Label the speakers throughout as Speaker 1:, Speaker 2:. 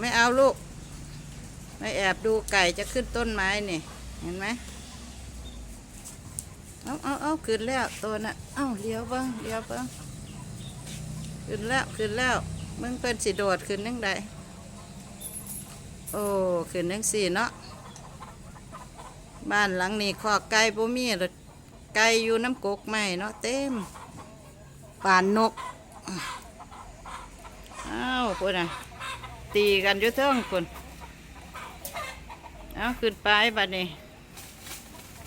Speaker 1: ไม่เอาลูก ไม่แอบดูไก่จะขึ้นต้นไม้นี่ เห็นไหมเอาเอาเอาขึ้นแล้วตัวน่ะ เอาเลี้ยวบ้างเลี้ยวบ้างขึ้นแล้วขึ้นแล้วมึงเป็นสิโดดขึ้นยังไงโอ้ขึ้นยังสี่เนาะบ้านหลังนี้ขอกไก่บ่มีหรอไก่อยู่น้ำกกไม้เนาะเต็มป่านนกอ้าวคุณอะ ตีกันอยู่เทิงคุณเอาขึ้นไปบัดนี้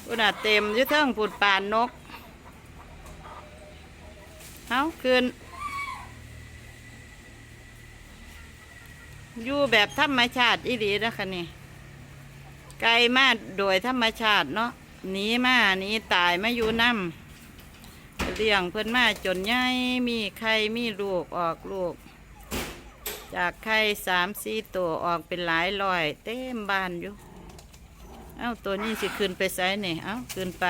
Speaker 1: คุณอะเต็มอยู่เทิงผุดป่านนกเอาขึ้นอยู่แบบธรรมชาติอีหลีนะคะนี่ไกลมาโดยธรรมชาติเนาะหนีมาหนีตายมาอยู่น้ำเลี้ยงเพื่อนมาจนใหญ่มีไข่มีลูกออกลูก จากไข่สามสี่ตัวออกเป็นหลายร้อย เต็มบ้านอยู่ เอ้าตัวนี้สิขึ้นไปไสนี่เอ้าขึ้นไป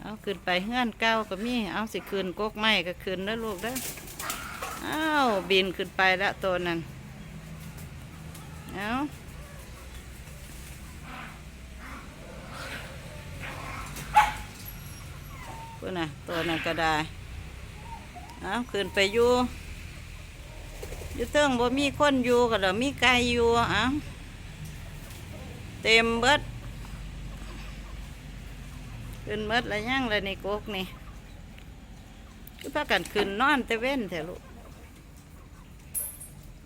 Speaker 1: เอ้าขึ้นไปเฮือนเก้าก็มี เอ้าสิขึ้นกกไม้ก็ขึ้นแล้วลูกเด้อเอ้าบินขึ้นไปแล้วตัวนั้น เอ้าพื่อนน่ะตัวนั้นก็ได้ เอาขึ้นไปอยู่ อยู่เทิงบ่มีคนอยู่ก็เดี๋ยวมีไก่อยู่เอาเต็มเบิดขึ้นเบิดล้วยังเลยในกกนี่คือพากันขึ้นนอนแต่เว้นแถวลูก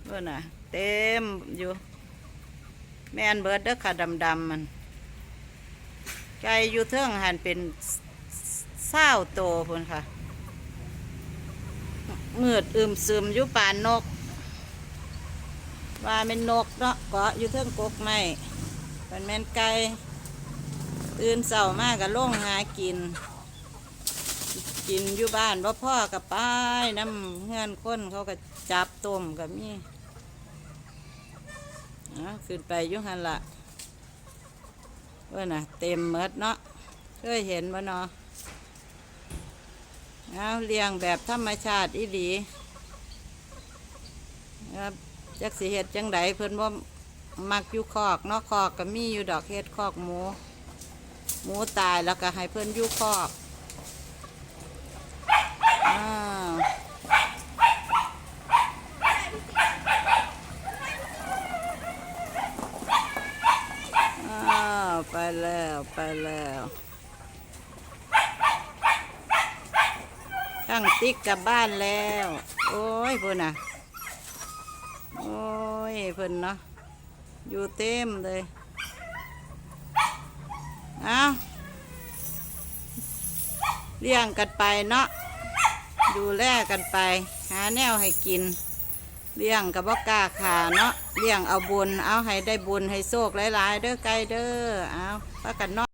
Speaker 1: เพื่อนน่ะ เต็มอยู่ แม่นเบิดเด้อค่ะดำๆมันไก่อยู่เทิงหันเป็นเศร้าโตพุ่นค่ะมืดอึมซึมอยู่ป่านนก ว่าเป็นนกเนาะเกาะอยู่เทิงกกไม้เป็นแมนไก่ตื่นเสามากกับล่งหากิน กินอยู่บ้านบ่พ่อกับป้ายน้ำเงื่อนคนเขาก็จับต้มกับมีอะขึ้นไปยุ่หันละเว้ยน่ะเต็มเมดเนาะเคยเห็นบ่เนาะเอาเลี้ยงแบบธรรมชาติอีหลีครับ จักสิเฮ็ดจังไดเพิ่นว่ามักอยู่คอกเนาะคอกก็มีอยู่ดอกเฮ็ดคอกหมู หมูตายแล้วก็ให้เพิ่นอยู่คอกอ้าวอ้าวไปแล้วไปแล้วช่างติ๊กกลับบ้านแล้ว โอ้ยเพิ่นน่ะ โอ้ยเพิ่นเนาะอยู่เต็มเลยเอาเลี้ยงกันไปเนาะดูแลกันไป หาแนวให้กิน เลี้ยงกับบ่กล้าขาเนาะเลี้ยงเอาบุญ เอาให้ได้บุญให้โชคหลายๆ เด้อไก่เด้อเอาพักกันเนาะ